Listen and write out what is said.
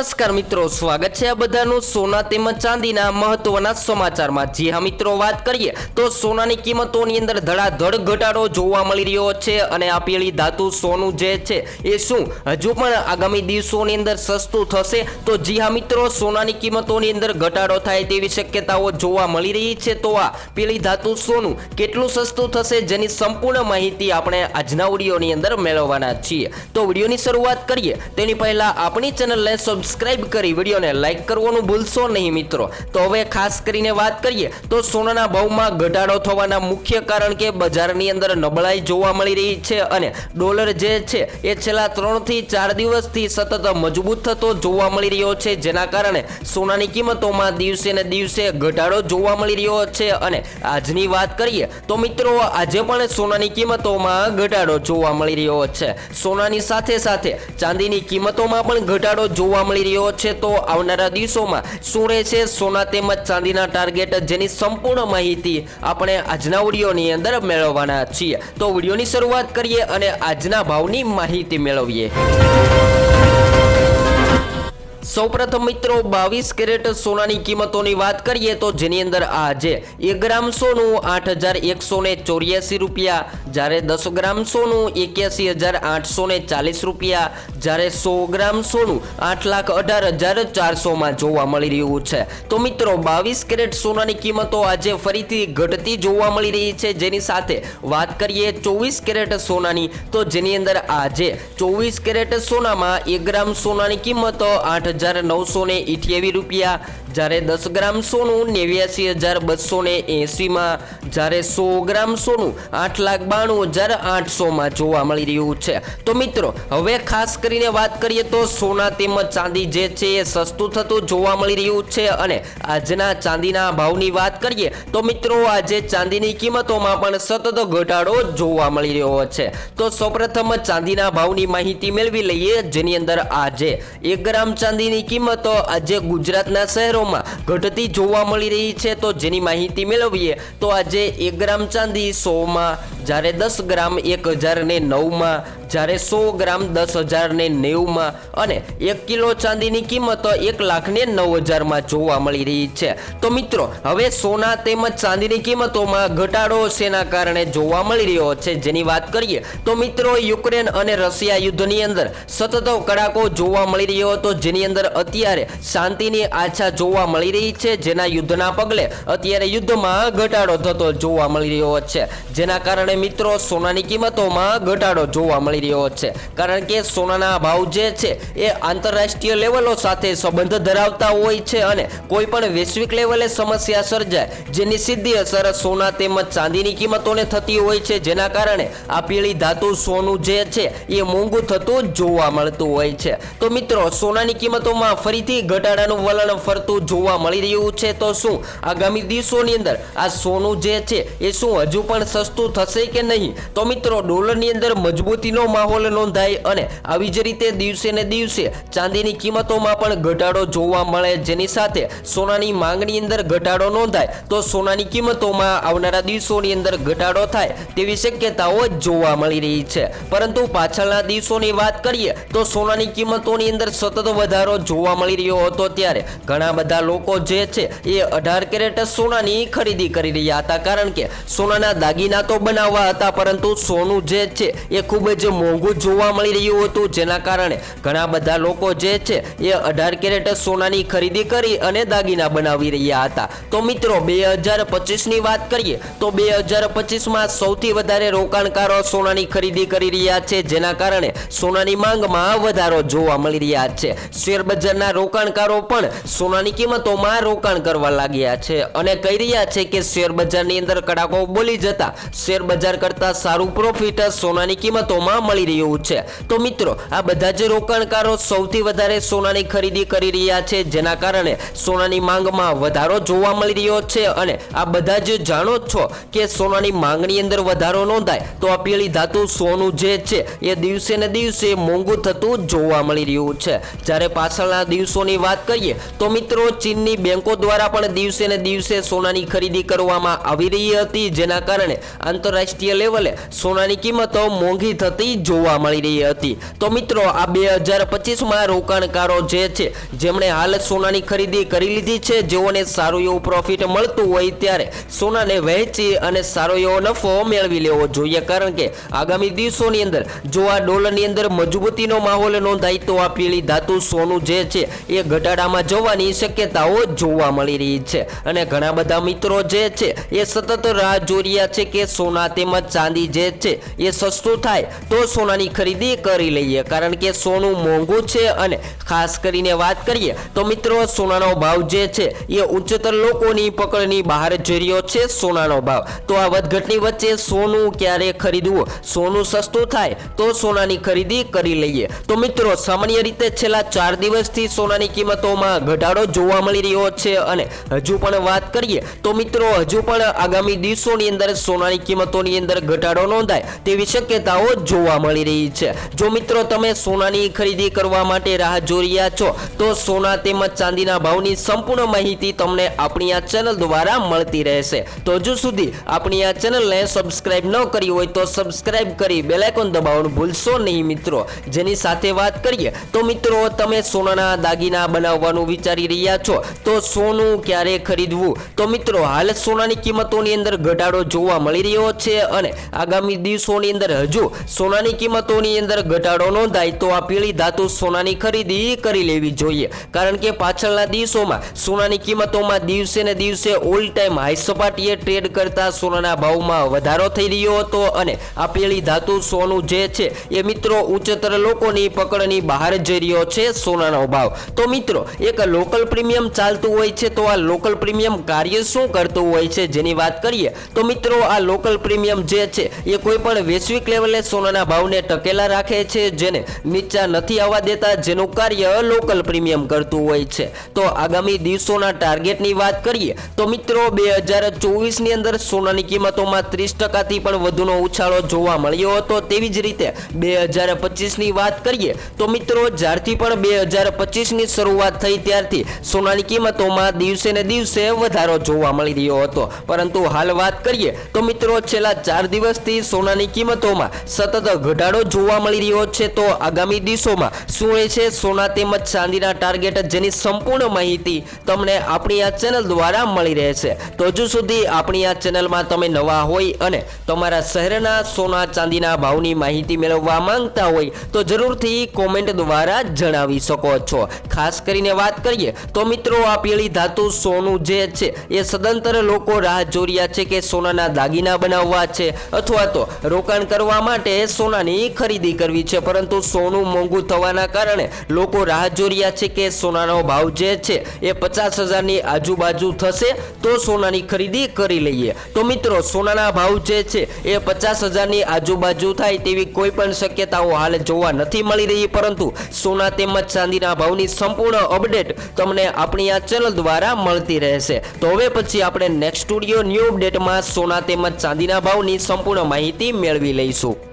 નમસ્કાર મિત્રો, સ્વાગત છે આ બધાનું સોના તેમજ ચાંદીના મહત્વના સમાચારમાં. જી હા મિત્રો, વાત કરીએ તો સોનાની કિંમતોની અંદર ધડાધડ ઘટાડો જોવા મળી રહ્યો છે અને આ પીળી ધાતુ સોનું જે છે એ શું? હજુ પણ આગામી દિવસોની અંદર સસ્તું થશે? તો જી હા મિત્રો, સોનાની કિંમતોની અંદર ઘટાડો થાય તેવી શક્યતાઓ જોવા મળી રહી છે. તો આ પેલી ધાતુ સોનું કેટલું સસ્તું થશે જેની સંપૂર્ણ માહિતી આપણે આજના વિડીયોની અંદર મેળવવાના છીએ. તો વિડીયોની શરૂઆત કરીએ. તેની પહેલા આપણી ચેનલને સબસ્ક્રાઇબ કરી વિડીયોને લાઇક કરવાનું ભૂલશો નહીં મિત્રો. તો હવે ખાસ કરીને વાત કરીએ, તો સોનાના ભાવમાં ઘટાડો થવાના મુખ્ય કારણ કે બજારની અંદર નબળાઈ જોવા મળી રહી છે અને ડોલર જે છે, એ છેલ્લા ત્રણથી ચાર દિવસથી સતત મજબૂત થતો જોવા મળી રહ્યો છે, જેના કારણે સોનાની કિંમતોમાં દિવસે ને દિવસે ઘટાડો જોવા મળી રહ્યો છે. અને આજની વાત કરીએ, તો મિત્રો, આજે પણ સોનાની કિંમતોમાં ઘટાડો જોવા મળી રહ્યો છે. સોનાની સાથે સાથે ચાંદીની કિંમતોમાં પણ ઘટાડો જોવા મળી રહ્યો છે તો આવનારા દિવસોમાં શું રહેશે? સોના તેમજ ચાંદીના ટાર્ગેટ જેની સંપૂર્ણ માહિતી આપણે આજના વિડીયોની અંદર મેળવવાના છીએ. તો વિડીયોની શરૂઆત કરીએ અને આજના ભાવની માહિતી મેળવીએ. સૌપ્રથમ મિત્રો, બાવીસ કેરેટ સોનાની કિંમતોની વાત કરીએ તો જેની અંદર આજે એક ગ્રામ સોનું આઠ હજાર એકસો ને ચોર્યાસી રૂપિયા, જ્યારે દસ ગ્રામ સોનું એક્યાસી હજાર આઠસો ને ચાલીસ રૂપિયા, જ્યારે સો ગ્રામ સોનું આઠ લાખ અઢાર હજાર ચારસોમાં જોવા મળી રહ્યું છે. તો મિત્રો, બાવીસ કેરેટ સોનાની કિંમતો આજે ફરીથી ઘટતી જોવા મળી રહી છે. જેની સાથે વાત કરીએ ચોવીસ કેરેટ સોનાની, તો જેની અંદર આજે ચોવીસ કેરેટ સોનામાં એક ગ્રામ સોનાની કિંમત આઠ હજાર નવસો ને ઇઠ્યાવીસ રૂપિયા, જ્યારે દસ ગ્રામ સોનું નેવ્યાસી હજાર બસો ને એંસીમાં, જ્યારે સો ગ્રામ સોનું આઠ લાખ બાણું હજાર આઠસોમાં જોવા મળી રહ્યું છે. તો મિત્રો, હવે ખાસ કરીને વાત કરીએ તો સોના તેમજ ચાંદી જે છે એ સસ્તું થતું જોવા મળી રહ્યું છે અને આજના ચાંદીના ભાવની વાત કરીએ તો મિત્રો, આજે ચાંદીની કિંમતોમાં પણ સતત ઘટાડો જોવા મળી રહ્યો છે. તો સૌપ્રથમ ચાંદીના ભાવની માહિતી મેળવી લઈએ, જેની અંદર આજે એક ગ્રામ ચાંદીની કિંમતો આજે ગુજરાતના શહેરોમાં ઘટતી જોવા મળી રહી છે. તો જેની માહિતી મેળવીએ તો આજે એક ગ્રામ ચાંદી સોમાં જ્યારે દસ ગ્રામ, એક હજાર ને નવમાં, જ્યારે સો ગ્રામ, દસ હજાર ને નેવુંમાં અને એક કિલો ચાંદીની કિંમત એક લાખ ને નવ હજારમાં જોવા મળી રહી છે. તો મિત્રો, હવે સોના તેમજ ચાંદીની કિંમતોમાં ઘટાડો શેના કારણે જોવા મળી રહ્યો છે જેની વાત કરીએ, તો મિત્રો, યુક્રેન અને રશિયા યુદ્ધની અંદર સતત કડાકો જોવા મળી રહ્યો હતો જેની અંદર અત્યારે શાંતિની આછા જોવા મળી રહી છે. જેના યુદ્ધના પગલે અત્યારે યુદ્ધમાં ઘટાડો થતો જોવા મળી રહ્યો છે. જેના કારણે મિત્રો, સોનાની કિંમતોમાં ઘટાડો જોવા મળી રહ્યો છે. કારણ કે સોનાના ભાવ જે છે, એ આંતરરાષ્ટ્રીય લેવલો સાથે સંબંધ ધરાવતા હોય છે અને કોઈ પણ વૈશ્વિક લેવલે સમસ્યા સર્જાય, જેની સીધી અસર સોના તેમજ ચાંદીની કિંમતોને થતી હોય છે. જેના કારણે આ પીળી ધાતુ સોનું જે છે, એ મોંઘું થતું જોવા મળતું હોય છે. તો મિત્રો, સોનાની કિંમતોમાં ફરીથી ઘટાડાનું વલણ ફરતું જોવા મળી રહ્યું છે તો શું? આગામી દિવસોની અંદર આ સોનું જે છે, એ શું હજુ પણ સસ્તું થશે? કે નહીં? તો મિત્રો, ડોલરની અંદર મજબૂતીનો માહોલ નોંધાય અને આવી જ રીતે દિવસે ને દિવસે ચાંદીની કિંમતોમાં પણ ઘટાડો જોવા મળે. જેની સાથે સોનાની માંગની અંદર ઘટાડો નોંધાય. તો સોનાની કિંમતોમાં આવનારા દિવસોની અંદર ઘટાડો થાય તેવી શક્યતાઓ જોવા મળી રહી છે. પરંતુ પાછળના દિવસોની વાત કરીએ, તો સોનાની કિંમતોની અંદર સતત વધારો જોવા મળી રહ્યો હતો ત્યારે ઘણા બધા લોકો જે છે એ અઢાર કેરેટ સોનાની ખરીદી કરી રહ્યા હતા. કારણ કે સોનાના દાગીના તો બનાવવા હતા, પરંતુ સોનું જે છે એ ખૂબ જ મોંઘું જોવા મળી રહ્યું હતું, જેના કારણે ઘણા બધા લોકો જે છે એ અઢાર કેરેટ સોનાની ખરીદી કરી અને દાગીના બનાવી રહ્યા હતા. તો મિત્રો, બે હજાર પચીસની વાત કરીએ, તો બે હજાર પચીસમાં સૌથી વધારે રોકાણકારો સોનાની ખરીદી કરી રહ્યા છે, જેના કારણે સોનાની માંગમાં વધારો જોવા મળી રહ્યા છે. શેર બજારના રોકાણકારો પણ સોનાની કિંમતોમાં રોકાણ કરવા લાગ્યા છે અને કહી રહ્યા છે કે શેર બજારની અંદર કડાકો બોલી જતા શેર બજાર કરતા સારું પ્રોફિટ સોનાની કિંમતોમાં મળી રહ્યું છે. તો મિત્રો, આ બધા જ રોકાણકારો સૌથી વધારે સોનાની ખરીદી કરી રહ્યા છે, જેના કારણે સોનાની માંગમાં વધારો જોવા મળી રહ્યો છે અને આ બધા જ જાણો છો કે સોનાની માંગની અંદર વધારો નોંધાય તો આ પીળી ધાતુ સોનું જે છે, એ દિવસે ને દિવસે મોંઘું થતું જોવા મળી રહ્યું છે. જ્યારે પાછળના દિવસોની વાત કરીએ તો મિત્રો, ચીનની બેંકો દ્વારા પણ દિવસે ને દિવસે સોનાની ખરીદી કરવામાં આવી રહી હતી, જેના કારણે આંતરરાષ્ટ્રીય આંતરરાષ્ટ્રીય લેવલે સોનાની કિંમતો મોંઘી થતી જોવા મળી રહી હતી. તો મિત્રો, આ બે હજાર પચીસમાં રોકાણકારો જે છે, જેમણે હાલ સોનાની ખરીદી કરી લીધી છે, જેઓને સારું એવું પ્રોફિટ મળતું હોય ત્યારે સોનાને વહેંચી અને સારો એવો નફો મેળવી લેવો જોઈએ. કારણ કે આગામી દિવસોની અંદર જો આ ડોલરની અંદર મજબૂતીનો માહોલ નોંધાય, તો આ પીળી ધાતુ સોનું જે છે, એ ઘટાડામાં જવાની શક્યતાઓ જોવા મળી રહી છે. અને ઘણા બધા મિત્રો જે છે, એ સતત રાહ જોઈ છે કે સોના તેમજ ચાંદી જે છે એ સસ્તું થાય તો સોનાની ખરીદી કરી લઈએ. કારણ કે સોનું મોંઘું છે અને ખાસ કરીને વાત કરીએ તો મિત્રો, સોનાનો ભાવ જે છે એ ઉચ્ચતર લોકોની પકડની બહાર જઈ રહ્યો છે સોનાનો ભાવ. તો આ વધઘટની વચ્ચે સોનું ક્યારે ખરીદવું? સોનું સસ્તું થાય તો સોનાની ખરીદી કરી લઈએ. તો મિત્રો, સામાન્ય રીતે છેલ્લા ચાર દિવસથી સોનાની કિંમતોમાં ઘટાડો જોવા મળી રહ્યો છે અને હજુ પણ વાત કરીએ તો મિત્રો, હજુ પણ આગામી દિવસોની અંદર સોનાની કિંમતોની અંદર ઘટાડો નોંધાય તેવી શક્યતાઓ જોવા મળી રહી છે. જો મિત્રો તમે સોનાની ખરીદી કરવા માટે રાહ જોઈ રહ્યા છો, તો સોના તેમજ ચાંદીના ભાવની સંપૂર્ણ માહિતી તમને આપણી આ ચેનલ દ્વારા મળતી રહેશે. તો હજુ સુધી આપણી આ ચેનલને સબસ્ક્રાઇબ ન કરી હોય તો સબસ્ક્રાઇબ કરી બેલાઇકોન દબાવવાનું ભૂલશો નહીં મિત્રો. જેની સાથે વાત કરીએ, તો મિત્રો તમે સોનાના દાગીના બનાવવાનું વિચારી રહ્યા છો, તો સોનું ક્યારે ખરીદવું? તો મિત્રો હાલ સોનાની કિંમતોની અંદર ઘટાડો જોવા મળી રહ્યો છે. અને આગામી દિવસોની અંદર હજુ સોનાની કિંમતોની અંદર ઘટાડો નોંધાય તો આ પીળી ધાતુ સોનાની ખરીદી કરી લેવી જોઈએ. કારણ કે પાછળના દિવસોમાં સોનાની કિંમતોમાં દિવસે ને દિવસે ઓલ ટાઈમ હાઈ સપાટીએ ટ્રેડ કરતા સોનાના ભાવમાં વધારો થઈ રહ્યો હતો અને આ પીળી ધાતુ સોનું જે છે એ મિત્રો ઉચ્ચતર લોકોની પકડની બહાર જઈ રહ્યો છે સોનાનો ભાવ. તો મિત્રો, એક લોકલ પ્રીમિયમ ચાલતું હોય છે તો આ લોકલ પ્રીમિયમ કાર્ય શું કરતું હોય છે જેની વાત કરીએ તો મિત્રો, આ લોકલ પ્રીમિયમ જે છે એ કોઈ પણ વૈશ્વિક લેવલે સોનાના ભાવને ટકેલા રાખે છે, જેને નીચા નથી આવવા દેતા, જેનું કાર્ય લોકલ પ્રીમિયમ કરતું હોય છે. તો આગામી દિવસોના ટાર્ગેટની વાત કરીએ, તો મિત્રો બે હજાર ચોવીસની અંદર સોનાની કિંમતોમાં ત્રીસ ટકાથી પણ વધુનો ઉછાળો જોવા મળ્યો હતો. તેવી જ રીતે બે હજાર પચીસની વાત કરીએ, તો મિત્રો જ્યારથી પણ બે હજાર પચીસની શરૂઆત થઈ ત્યારથી સોનાની કિંમતોમાં દિવસે ને દિવસે વધારો જોવા મળી રહ્યો હતો. પરંતુ હાલ વાત કરીએ, તો મિત્રો છેલ્લા ચાર દિવસથી સોનાની કિંમતોમાં સતત ઘટાડો જોવા મળી રહ્યો છે તો આગામી દિવસોમાં શું છે સોના તેમજ ચાંદીના ટાર્ગેટ જેની સંપૂર્ણ માહિતી તમને આપણી આ ચેનલ દ્વારા મળી રહેશે તો હજુ સુધી આપણી આ ચેનલમાં તમે નવા હોય અને તમારા શહેરના સોના ચાંદીના ભાવની માહિતી મેળવવા માંગતા હોય તો જરૂરથી કોમેન્ટ દ્વારા જણાવી શકો છો. ખાસ કરીને વાત કરીએ તો મિત્રો આ પેલી ધાતુ સોનું જે છે એ સદંતર લોકો રાહ જોઈ છે કે સોનાના દાગીના બનાવવા છે. અથવા તો રોકાણ કરવા માટે સોનાની ખરીદી કરવી છે. પરંતુ સોનું મોંઘું થવાના કારણે લોકો રાહ જોઈ છે કે સોનાનો ભાવ જે છે એ પચાસ હજારની આજુબાજુ થશે તો સોનાની ખરીદી કરી લઈએ. તો મિત્રો, સોનાના ભાવ જે છે એ પચાસ હજારની આજુબાજુ થાય તેવી કોઈ પણ શક્યતાઓ હાલ જોવા નથી મળી રહી. પરંતુ સોના તેમજ ચાંદીના ભાવની સંપૂર્ણ અપડેટ તમને આપણી આ ચેનલ દ્વારા મળતી રહેશે. તો હવે પછી આપણે નેક્સ્ટ સ્ટુડિયો ન્યૂ અપડેટમાં સોના તેમજ ચાંદીના ભાવની સંપૂર્ણ માહિતી મેળવી લઈશું.